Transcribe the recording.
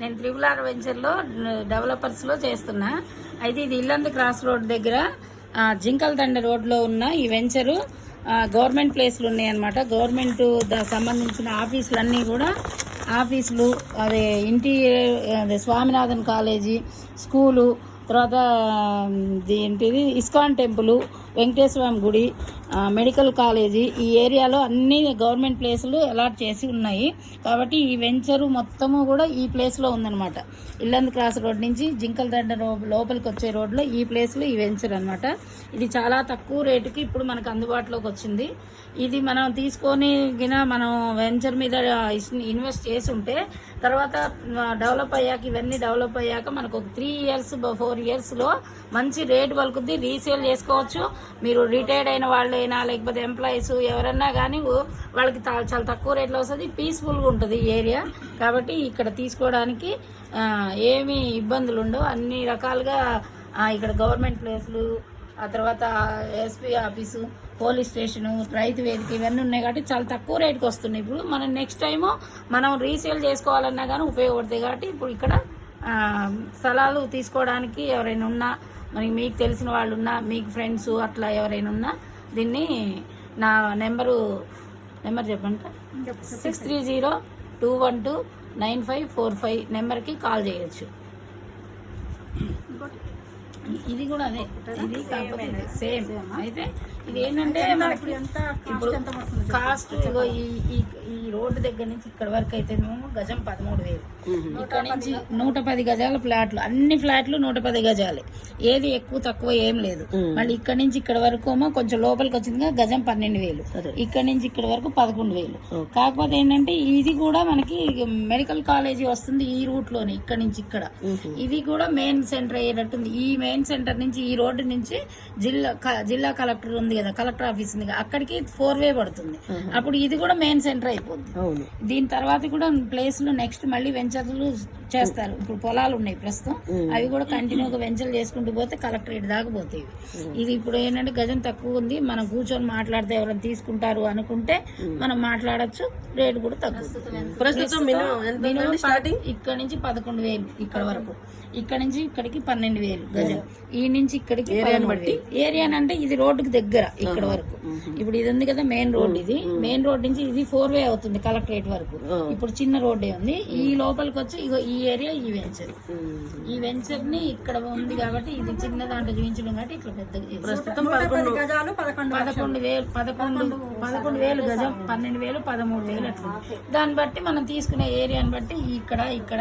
నేను triple R వెంచర్లో డెవలపర్స్లో చేస్తున్నా. అయితే ఇది ఇల్లందు క్రాస్ రోడ్ దగ్గర జింకల్ దండ రోడ్లో ఉన్న ఈ వెంచరు గవర్నమెంట్ ప్లేస్లు ఉన్నాయన్నమాట. గవర్నమెంట్ దా- సంబంధించిన ఆఫీసులన్నీ కూడా ఆఫీసులు అదే ఇంటి అదే స్వామినాథన్ కాలేజీ స్కూలు తర్వాత ఇది ఏంటిది ఇస్కాన్ టెంపుల్ వెంకటేశ్వర గుడి మెడికల్ కాలేజీ ఈ ఏరియాలో అన్ని గవర్నమెంట్ ప్లేసులు అలాట్ చేసి ఉన్నాయి. కాబట్టి ఈ వెంచరు మొత్తము కూడా ఈ ప్లేస్లో ఉందన్నమాట. ఇల్లంద్ క్రాస్ రోడ్ నుంచి జింకల దండ లోపలికి వచ్చే రోడ్లో ఈ ప్లేస్లో ఈ వెంచర్ అనమాట ఇది చాలా తక్కువ రేటుకి ఇప్పుడు మనకు అందుబాటులోకి వచ్చింది. ఇది మనం తీసుకొని గిన మనం వెంచర్ మీద ఇన్వెస్ట్ చేసి ఉంటే తర్వాత డెవలప్ అయ్యాక ఇవన్నీ డెవలప్ అయ్యాక మనకు ఒక త్రీ ఇయర్స్ ఫోర్ ఇయర్స్లో మంచి రేట్ పలుకుద్ది రీసేల్ చేసుకోవచ్చు. మీరు రిటైర్డ్ అయిన వాళ్ళైనా లేకపోతే ఎంప్లాయీస్ ఎవరన్నా కానీ వాళ్ళకి చాలా తక్కువ రేట్లో వస్తుంది పీస్ఫుల్గా ఉంటుంది ఈ ఏరియా. కాబట్టి ఇక్కడ తీసుకోవడానికి ఏమీ ఇబ్బందులు ఉండవు. అన్ని రకాలుగా ఇక్కడ గవర్నమెంట్ ప్లేస్లు ఆ తర్వాత ఎస్పీ ఆఫీసు పోలీస్ స్టేషను రైతు వేదిక ఇవన్నీ ఉన్నాయి కాబట్టి చాలా తక్కువ రేట్కి వస్తున్నాయి. ఇప్పుడు మనం నెక్స్ట్ టైము మనం రీసేల్ చేసుకోవాలన్నా కానీ ఉపయోగపడతాయి కాబట్టి ఇప్పుడు ఇక్కడ స్థలాలు తీసుకోవడానికి ఎవరైనా ఉన్నా మరి మీకు తెలిసిన వాళ్ళు ఉన్నా మీకు ఫ్రెండ్స్ అట్లా ఎవరైనా ఉన్నా దీన్ని నా నెంబరు నెంబర్ చెప్పండి. Six three zero two one two nine five four five నెంబర్కి కాల్ చేయొచ్చు. ఇది కూడా అదే. ఇది కాకపోతే సేమ్ అయితే ఇది ఏంటంటే మనకి ఇప్పుడు కాస్ట్ ఈ ఈ- ఈ రోడ్డు దగ్గర నుంచి ఇక్కడ వరకు అయితే మేము గజం పదమూడు వేలు. ఇక్కడ నుంచి నూట పది గజాల ఫ్లాట్లు అన్ని ఫ్లాట్లు నూట పది గజాలే. ఏది ఎక్కువ తక్కువ ఏం లేదు. మళ్ళీ ఇక్కడ నుంచి ఇక్కడ వరకు ఏమో కొంచెం లోపలికి వచ్చిందిగా గజం పన్నెండు వేలు. ఇక్కడ నుంచి ఇక్కడ వరకు పదకొండు వేలు. కాకపోతే ఏంటంటే ఇది కూడా మనకి మెడికల్ కాలేజీ వస్తుంది ఈ రూట్లోనే ఇక్కడ నుంచి ఇక్కడ. ఇది కూడా మెయిన్ సెంటర్ అయ్యేటట్టుంది. ఈ మెయిన్ సెంటర్ నుంచి ఈ రోడ్డు నుంచి జిల్లా జిల్లా కలెక్టర్ ఉంది కదా కలెక్టర్ ఆఫీస్ ఉంది అక్కడికి ఫోర్ వే పడుతుంది. అప్పుడు ఇది కూడా మెయిన్ సెంటర్ అయిపోద్ది. దీని తర్వాత కూడా ప్లేస్లో నెక్స్ట్ మళ్ళీ వెంచర్లు చేస్తారు. ఇప్పుడు పొలాలు ఉన్నాయి ప్రస్తుతం. అవి కూడా కంటిన్యూగా వెంచర్లు చేసుకుంటూ పోతే కలెక్టరేట్ దాకా పోతాయి. ఇది ఇప్పుడు ఏంటంటే గజం తక్కువ ఉంది. మనం కూర్చొని మాట్లాడితే ఎవరైనా తీసుకుంటారు అనుకుంటే మనం మాట్లాడొచ్చు. రేటు కూడా తగ్గుతుంది ప్రస్తుతం ఇక్కడ నుంచి పదకొండు వేలు ఇక్కడ వరకు. ఇక్కడ నుంచి ఇక్కడికి పన్నెండు వేలు గజం. ఈ నుంచి ఇక్కడికి ఏరియాని బట్టి? ఏరియా అంటే ఇది రోడ్డుకి దగ్గర ఇక్కడ వరకు. ఇప్పుడు ఇది ఉంది కదా మెయిన్ రోడ్ ఇది. మెయిన్ రోడ్ నుంచి ఇది ఫోర్ వే అవుతుంది కలెక్టరేట్ వరకు. ఇప్పుడు చిన్న రోడ్డే ఉంది. ఈ లోపలికి వచ్చి ఇగో ఈ ఏరియా ఈ వెంచర్. ఈ వెంచర్ని ఇక్కడ ఉంది కాబట్టి ఇది చిన్న దాంట్లో చూపించడం కాబట్టి ఇట్లా పెద్దగా చేశారు. ప్రస్తుతం పదకొండు పదకొండు వేలు పదకొండు పదకొండు వేలు గజం పన్నెండు వేలు పదమూడు వేలు అట్లా. దాన్ని బట్టి మనం తీసుకునే ఏరియాని బట్టి ఇక్కడ ఇక్కడ